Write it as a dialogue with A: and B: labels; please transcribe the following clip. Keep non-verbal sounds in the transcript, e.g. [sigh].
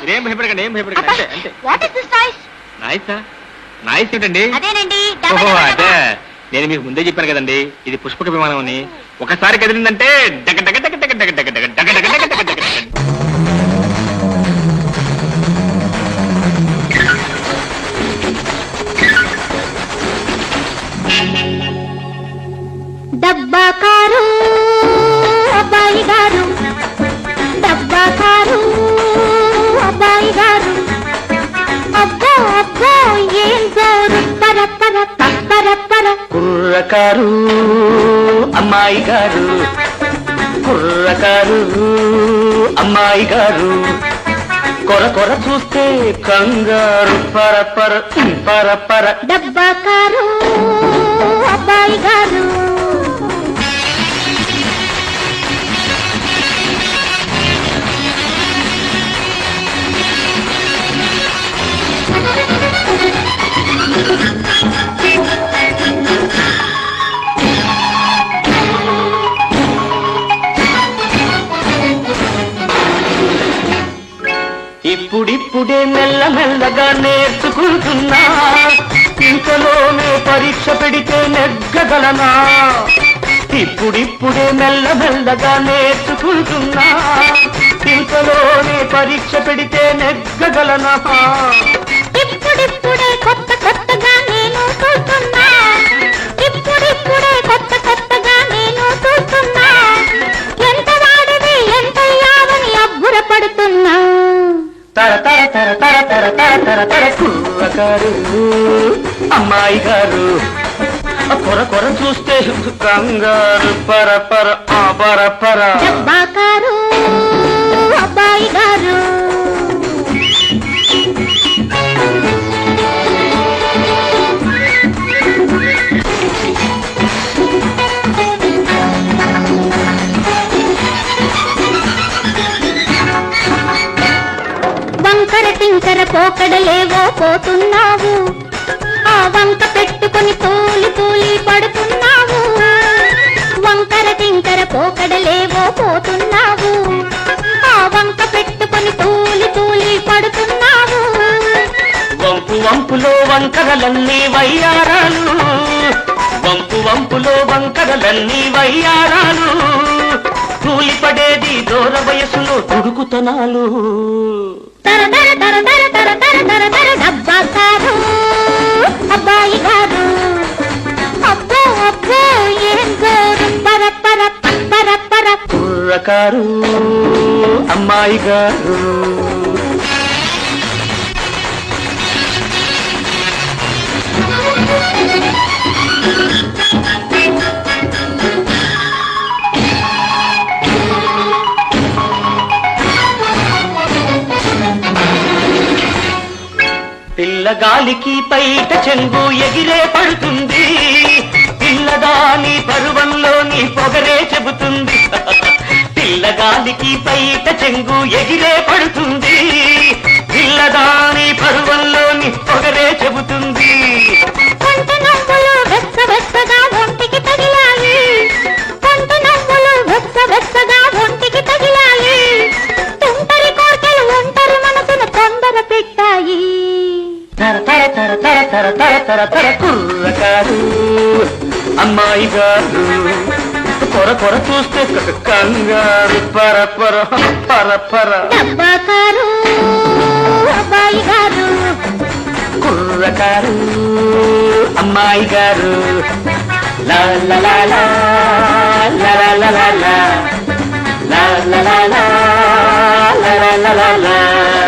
A: మీరేం భయపడకండి ఏం భయపడకండి అంతే అంతే
B: వాట్ ఇస్ దిస్ నాయిస్
A: నాయిసా నాయిస్ ఏంటండి
B: అదేనండి డబ
A: ఓహో
B: డబ
A: అదే. నేను మీకు ముందే చెప్పాను కదండి ఇది పుష్పక విమానం అని ఒకసారి కదిలిందంటే డగ డగ డగ డగ డగ డగ డగ డగ డగ డగ డగ డగ డగ.
B: డబ్బా కారు అబ్బాయి గారు అబ్బో అబ్బో ఏం జోరు పర పర పర పర.
C: కుర్రకారు అమ్మాయి గారు కుర్రకారు అమ్మాయి గారు కొర కొర చూస్తే కంగారు. పర పర పర పర.
B: డబ్బా కారు అబ్బాయి గారు
C: ఇప్పుడిప్పుడే మెల్ల మెల్లగా నేర్చుకుంటున్నా. ఇంతలోనే పరీక్ష పెడితే నెగ్గగలనా? ఇప్పుడిప్పుడే మెల్ల మెల్లగా నేర్చుకుంటున్నా. ఇంతలోనే పరీక్ష పెడితే నెగ్గగలనా?
B: ఇప్పుడిప్పుడే కొత్త కొత్తగా నేను
C: తర తర కుర్రకారు అమ్మాయి గారు. కొర కొర చూస్తే కంగారు పర పర ఆ పర పర.
B: డబ్బాకారు అబ్బాయి గారు. కింకర పోకడలేవో పోతున్నావు. ఆ వంక పెట్టుకొని తూలి తూలి పడుతున్నావు వంకర టింకర పోకడలేవో పోతున్నావు. ఆ వంక పెట్టుకొని తూలి తూలి పడుతున్నావు
C: వంపు వంపులో వంకరలన్నీ వయ్యారాలు. వంపు వంపులో వంకరలన్నీ వయ్యారాలు. వయసులో తుడుకుతనాలు
B: తర తర తర తర తర తర తర తర డబ్బా కారు అబ్బాయి గారు అబ్బో అబ్బో ఏం జోరు పర పర పర పర
C: కుర్రకారు అమ్మాయి గారు పిల్లగాలికి పైట చెంగు ఎగిరే పడుతుంది. పిల్లదాని పరువంలోని పొగరే చెబుతుంది. [laughs] పిల్లగాలికి పైట చెంగు ఎగిరే పడుతుంది. తర తర తర తర కుర్రకారు అమ్మాయి గారు కొర కొర చూస్తే కంగారు పర పర పర పర
B: డబ్బా కారు అబ్బాయి గారు
C: కుర్రకారు అమ్మాయి గారు లా లా లా లా లా లా లా లా లా లా లా లా లా లా లా లా లా